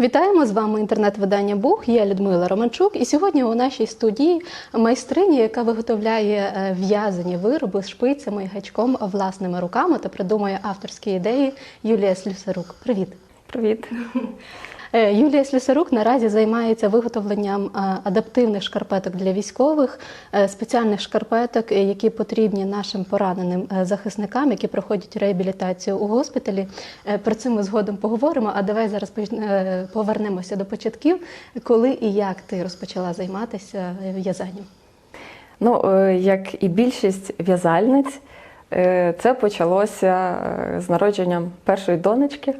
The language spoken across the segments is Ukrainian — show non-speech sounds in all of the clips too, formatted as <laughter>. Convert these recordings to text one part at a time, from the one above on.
Вітаємо з вами інтернет-видання Бух. Я Людмила Романчук. І сьогодні у нашій студії майстриня, яка виготовляє е, в'язані вироби з шпицями і гачком власними руками та придумує авторські ідеї Юлія Слюсарук. Привіт! Привіт. Е, Юлія Слюсарук наразі займається виготовленням е, адаптивних шкарпеток для військових, е, спеціальних шкарпеток, які потрібні нашим пораненим захисникам, які проходять реабілітацію у госпіталі. Про це ми згодом поговоримо. А давай зараз повернемося до початків, коли і як ти розпочала займатися в'язанням. Ну, як і більшість в'язальниць, це почалося з народженням першої донечки.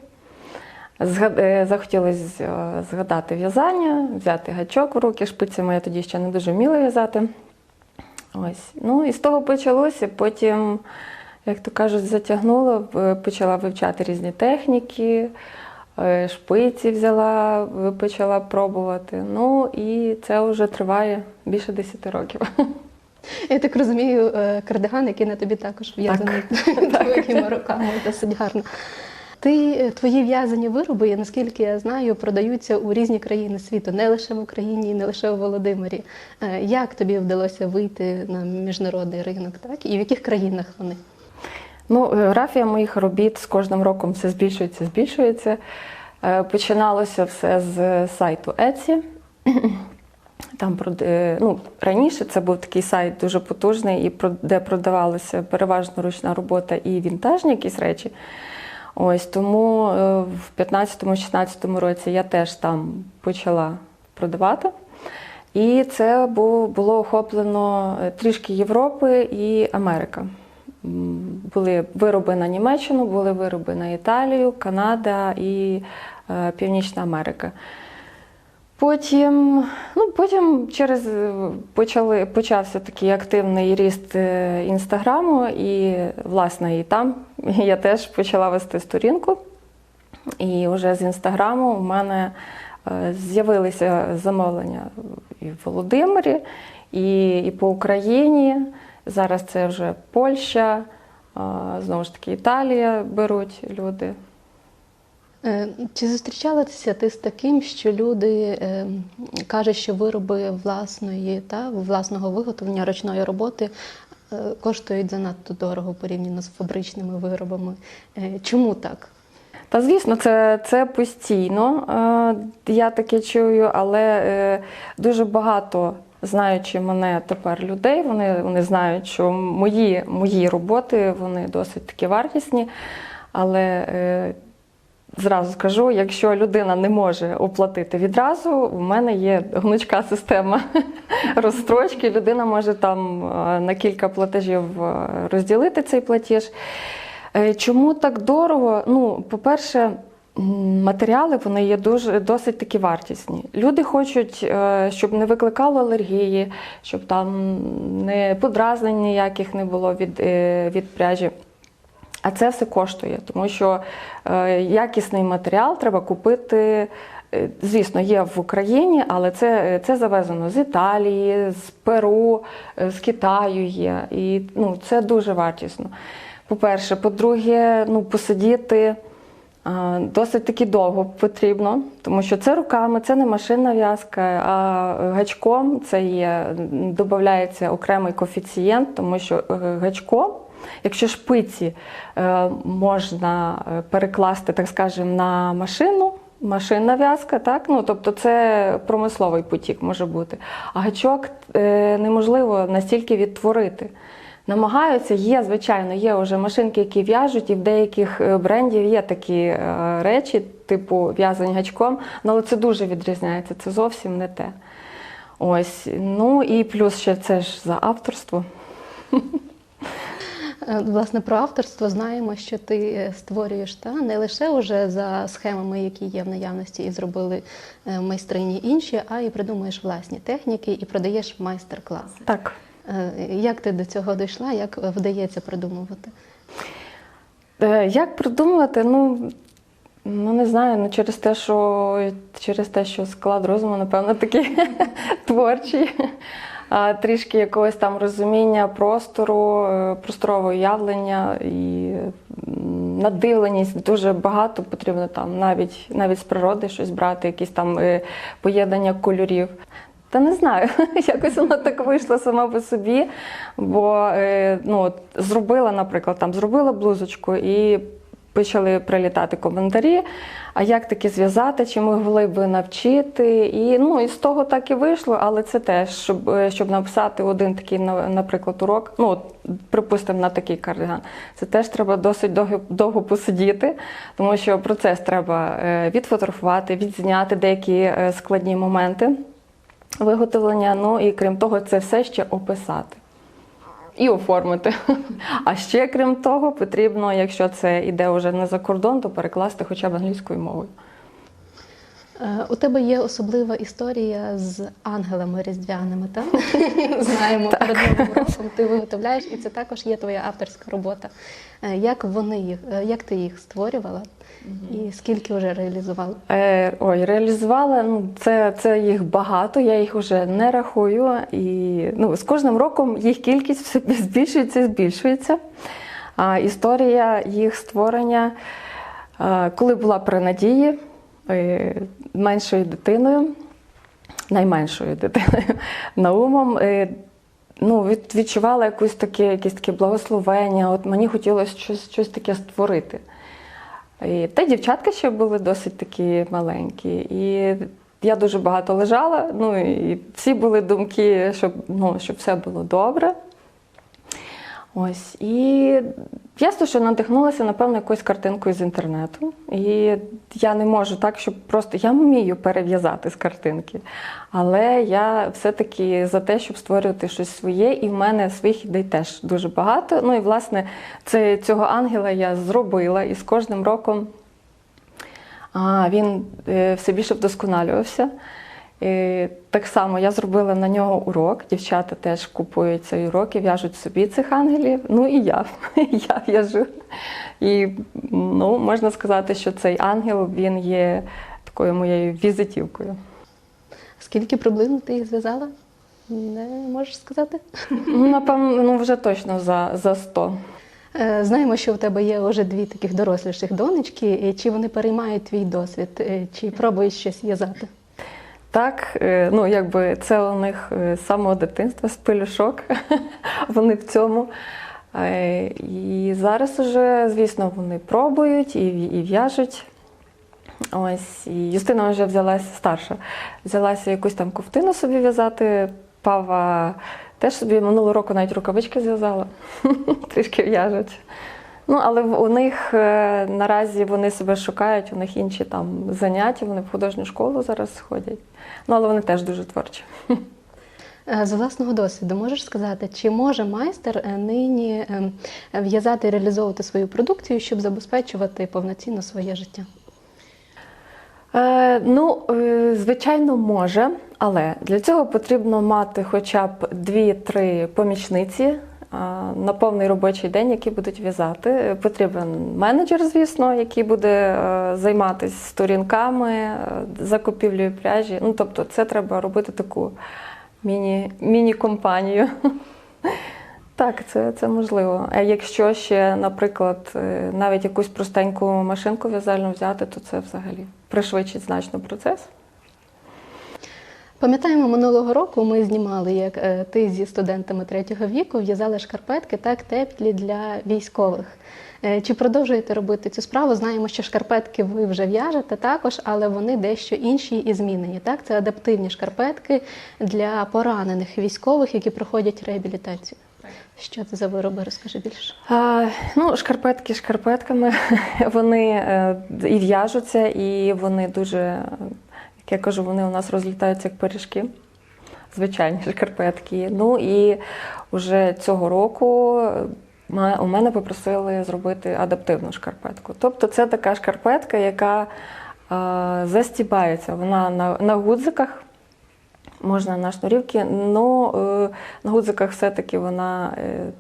Е, Захотілося е, згадати в'язання, взяти гачок в руки шпицями, я тоді ще не дуже вміла в'язати. Ось. Ну і з того почалося. Потім, як то кажуть, затягнуло, е, почала вивчати різні техніки, шпиці взяла, почала пробувати. Ну і це вже триває більше 10 років. <laughs> Я так розумію, кардиган, який на тобі також в'язаний твоїми <laughs> руками, досить гарно. Ти, е, твої в'язані вироби, я наскільки я знаю, продаються у різні країни світу, не лише в Україні, не лише у Володимирі. Е, Як тобі вдалося вийти на міжнародний ринок, так? І в яких країнах вони? Ну, географія моїх робіт з кожним роком все збільшується, збільшується. Е, Починалося все з сайту Etsy. <clears throat> Там ну, раніше це був такий сайт дуже потужний, і де продавалася переважно ручна робота і вінтажні якісь речі. Ось тому е, в 2015-16 році я теж там почала продавати. І це було охоплено е, трішки Європи і Америка. Були вироби на Німеччину, були вироби на Італію, Канада і е, Північна Америка. Потім, ну, потім через е, почали, почався такий активний ріст е, інстаграму, і власне і там <laughs> я теж почала вести сторінку. І вже з інстаграму у мене е, з'явилися замовлення і в Володимирі, і, і по Україні. Зараз це вже Польща, знову ж таки Італія беруть люди. Е, Чи зустрічалася ти з таким, що люди е, кажуть, що вироби власної та власного виготовлення ручної роботи е, коштують занадто дорого порівняно з фабричними виробами? Чому так? Та звісно, це, це постійно. Я таке чую, але дуже багато, знаючи мене тепер людей, вони, вони знають, що мої, мої роботи вони досить таки вартісні. Але зразу скажу, якщо людина не може оплатити відразу, у мене є гнучка система <laughs> розстрочки. Людина може там е, на кілька платежів е, розділити цей платіж. Е, Чому так дорого? Ну, по-перше, матеріали вони є дуже досить таки вартісні. Люди хочуть, щоб не викликало алергії, щоб там не подразнень ніяких не було від, від пряжі. А це все коштує, тому що е, якісний матеріал треба купити. е, Звісно, є в Україні, але це, це завезено з Італії, з Перу, е, з Китаю є. І ну, це дуже вартісно. По-перше, по-друге, ну, посидіти досить таки довго потрібно, тому що це руками, це не машинна в'язка, а гачком це є, додається окремий коефіцієнт, тому що гачком, якщо шпиці е, можна е, перекласти, так скажемо, на машину. Машинна в'язка, так? Ну, тобто це промисловий потік може бути. А гачок е, неможливо настільки відтворити. Намагаються, є, звичайно, є вже машинки, які в'яжуть, і в деяких брендів є такі речі, типу в'язань гачком, ну, але це дуже відрізняється, це зовсім не те. Ось, ну і плюс ще це ж за авторство. <laughs> Е, Власне, про авторство знаємо, що ти е, створюєш та не лише уже за схемами, які є в наявності, і зробили е, майстрині інші, а й придумуєш власні техніки і продаєш майстер-класи. Так. Як ти до цього дійшла? Як вдається придумувати? Як придумувати? Ну, ну не знаю, ну через те, що через те, що склад розуму, напевно, такий <laughs> творчий. Трішки якогось там розуміння простору, е, просторового явлення і надивленість, дуже багато потрібно там навіть, навіть з природи щось брати, якісь там е, поєднання кольорів. Та не знаю, <laughs> якось воно так вийшло сама по собі. Бо е, ну, зробила, наприклад, там зробила блузочку і почали прилітати коментарі. А як таки зв'язати, чи могли б навчити? І ну і з того так і вийшло, але це теж, щоб, е, щоб написати один такий, на- наприклад, урок, ну припустимо, на такий кардиган, це теж треба досить довго, довго посидіти, тому що процес треба е, відфотографувати, відзняти деякі е, складні моменти виготовлення. Ну і крім того, це все ще описати. І оформити. А ще крім того, потрібно, якщо це йде вже не за кордон, то перекласти хоча б англійською мовою. Е, У тебе є особлива історія з ангелами різдвяними, так? <laughs> Знаємо, перед новим роком ти виготовляєш, і це також є твоя авторська робота. Е, Як вони їх, е, як ти їх створювала і скільки вже реалізувала? Е, ой, реалізувала. Ну, це, це їх багато, я їх вже не рахую. І ну, з кожним роком їх кількість все збільшується і збільшується. А, історія їх створення, коли була при надії меншою дитиною, найменшою дитиною <laughs> Наумом. Е, Ну, від, відчувала якусь таке, якесь таке благословення. От мені хотілося щось, щось таке створити. І, та дівчатка ще були досить такі маленькі. І я дуже багато лежала, ну і всі були думки, щоб, ну, щоб все було добре. Ось. І ясно, що надихнулася, напевно, якоюсь картинкою з інтернету. І я не можу так, щоб просто я вмію перев'язати з картинки. Але я все-таки за те, щоб створювати щось своє, і в мене своїх ідей теж дуже багато. Ну і власне це, цього ангела я зробила, і з кожним роком а, він е, все більше вдосконалювався. І так само я зробила на нього урок. Дівчата теж купують цей урок і в'яжуть собі цих ангелів. Ну і я. <laughs> Я в'яжу. І ну, можна сказати, що цей ангел він є такою моєю візитівкою. Скільки приблизно ти їх зв'язала? Не можеш сказати? Ну, напевно, ну вже точно за, за 100. Е, Знаємо, що у тебе є вже дві таких доросліших донечки. Е, Чи вони переймають твій досвід, Е, чи пробують щось в'язати? Так, е, ну якби це у них е, з самого дитинства з пелюшок. <laughs> Вони в цьому. Е, І зараз уже, звісно, вони пробують і, і в'яжуть. Ось, і Юстина вже взялася старша, взялася якусь там ковтину собі в'язати. Пава теж собі минулого року навіть рукавички зв'язала, <laughs> трішки в'яжуть. Ну, але у них е, наразі вони себе шукають, у них інші там заняття, вони в художню школу зараз ходять. Ну, але вони теж дуже творчі. Е, З власного досвіду можеш сказати, чи може майстер е, нині в'язати і реалізовувати свою продукцію, щоб забезпечувати повноцінно своє життя? Е, ну, звичайно, може, але для цього потрібно мати хоча б 2-3 помічниці на повний робочий день, які будуть в'язати. Потрібен менеджер, звісно, який буде е, займатися сторінками, е, закупівлею пряжі. Ну, тобто, це треба робити таку міні, міні-компанію. <laughs> Так, це, це можливо. А якщо ще, наприклад, е, навіть якусь простеньку машинку в'язальну взяти, то це взагалі пришвидшить значно процес. Пам'ятаємо, минулого року ми знімали, як е, ти зі студентами третього віку в'язали шкарпетки так теплі для військових. Е, Чи продовжуєте робити цю справу? Знаємо, що шкарпетки ви вже в'яжете також, але вони дещо інші і змінені. Так, це адаптивні шкарпетки для поранених військових, які проходять реабілітацію. Що це за вироби? Розкажи більше. А, ну, шкарпетки шкарпетками. <laughs> Вони е, і в'яжуться, і вони дуже, як я кажу, вони у нас розлітаються як пиріжки. Звичайні шкарпетки. Ну і вже цього року е, у мене попросили зробити адаптивну шкарпетку. Тобто це така шкарпетка, яка е, застібається. Вона на, на гудзиках. Можна на шнурівки, але на гудзиках все-таки вона е,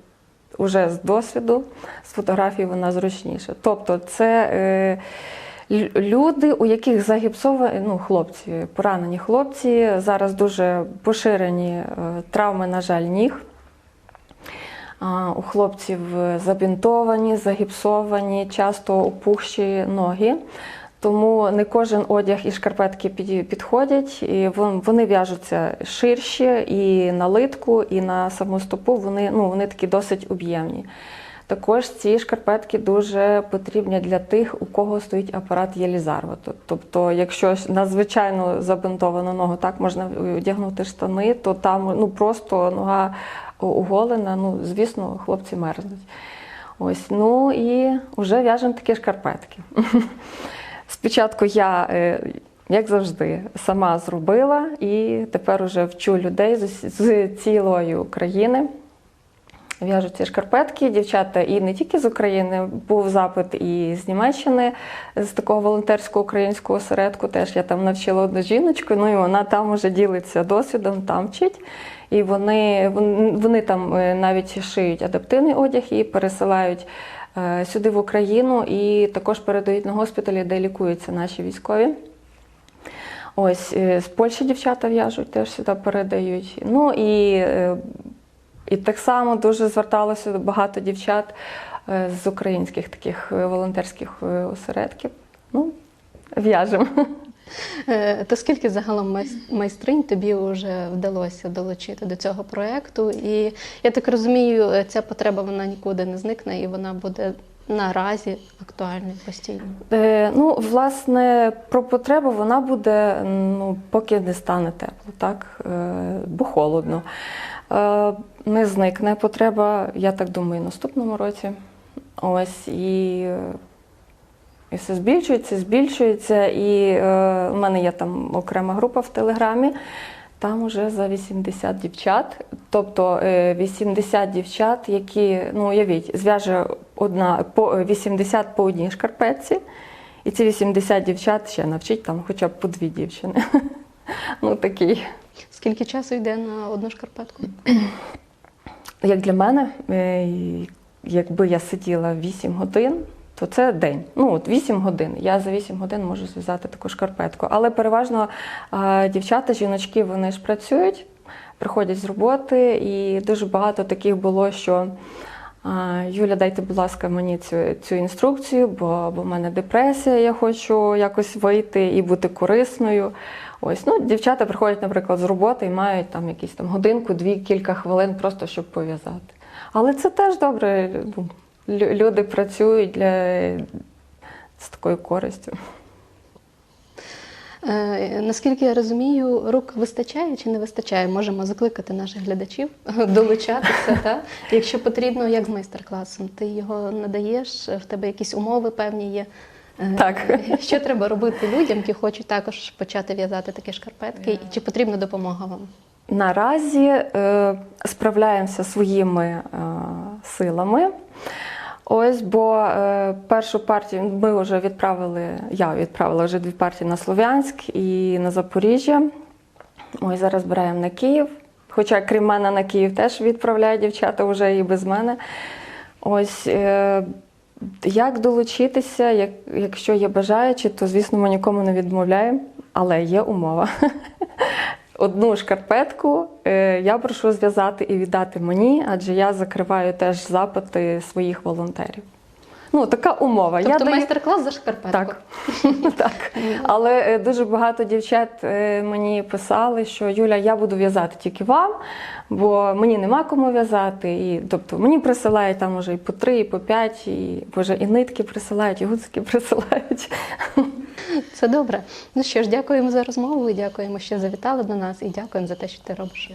уже з досвіду, з фотографій вона зручніша. Тобто це е, люди, у яких загіпсовані, ну, хлопці, поранені хлопці, зараз дуже поширені е, травми, на жаль, ніг. У хлопців забінтовані, загіпсовані, часто опухші ноги. Тому не кожен одяг і шкарпетки підходять, і вони в'яжуться ширші і на литку, і на саму стопу вони, ну, вони такі досить об'ємні. Також ці шкарпетки дуже потрібні для тих, у кого стоїть апарат Єлізарова. Тобто, якщо ж на забинтовану ногу так можна одягнути штани, то там ну, просто нога оголена, ну, звісно, хлопці мерзнуть. Ось, ну і вже в'яжемо такі шкарпетки. <laughs> Спочатку я, е, як завжди, сама зробила і тепер уже вчу людей з, з цілої України. В'яжуть ці шкарпетки, дівчата і не тільки з України, був запит і з Німеччини, з такого волонтерського українського осередку. Теж я там навчила одну жіночку, ну і вона там уже ділиться досвідом, там вчить. І вони, вони, там е, навіть шиють адаптивний одяг і пересилають е, сюди в Україну, і також передають на госпіталі, де лікуються наші військові. Ось е, з Польщі дівчата в'яжуть, теж сюди передають. Ну і, і так само дуже зверталося багато дівчат е, з українських таких е, волонтерських е, осередків. Ну, в'яжемо. То скільки загалом майстринь тобі вже вдалося долучити до цього проєкту? І я так розумію, ця потреба вона нікуди не зникне і вона буде наразі актуальною постійно. Е, ну, власне, про потребу вона буде, ну, поки не стане тепло, так? Е, бо холодно. Е, не зникне потреба, я так думаю, наступному році. Ось і, е, і все збільшується, збільшується. І е, у мене є там окрема група в Телеграмі. Там уже за 80 дівчат, тобто е, 80 дівчат, які, ну уявіть, зв'яже одна по 80 по одній шкарпетці, і ці 80 дівчат ще навчить там хоча б по дві дівчини. <laughs> Ну такий. Скільки часу йде на одну шкарпетку? <clears throat> Як для мене, е, якби я сиділа 8 годин, то це день. Ну, от 8 годин. Я за 8 годин можу зв'язати таку шкарпетку. Але переважно дівчата, жіночки, вони ж працюють, приходять з роботи, і дуже багато таких було, що. Юля, дайте, будь ласка, мені цю, цю інструкцію, бо, бо в мене депресія, я хочу якось вийти і бути корисною. Ось, ну, дівчата приходять, наприклад, з роботи і мають там якісь там годинку, дві, кілька хвилин просто щоб пов'язати. Але це теж добре. ну, Люди працюють для з такою користю. Е, Наскільки я розумію, рук вистачає чи не вистачає? Можемо закликати наших глядачів <laughs> долучатися. Та? Якщо потрібно, як з майстер-класом, ти його надаєш, в тебе якісь умови певні є. Е, Так. <laughs> Що треба робити людям, які хочуть також почати в'язати такі шкарпетки, і чи потрібна допомога вам? Наразі е, справляємося своїми е, силами. Ось, бо е, першу партію ми вже відправили, я відправила вже дві партії на Слов'янськ і на Запоріжжя. Ось зараз збираємо на Київ. Хоча, крім мене, на Київ теж відправляють дівчата вже і без мене. Ось е, як долучитися, як, якщо є бажаючі, то звісно ми нікому не відмовляємо, але є умова. <laughs> Одну шкарпетку е, я прошу зв'язати і віддати мені, адже я закриваю теж запити своїх волонтерів. Ну, така умова. Тобто я даю- майстер-клас за шкарпетку? так. <laughs> так. Але е, дуже багато дівчат е, мені писали, що Юля, я буду в'язати тільки вам, бо мені нема кому в'язати. І, тобто мені присилають там уже і по три, і по п'ять, і боже, і нитки присилають, і гудзики <laughs> присилають. Це добре. Ну що ж, дякуємо за розмову, і дякуємо, що завітали до нас, і дякуємо за те, що ти робиш.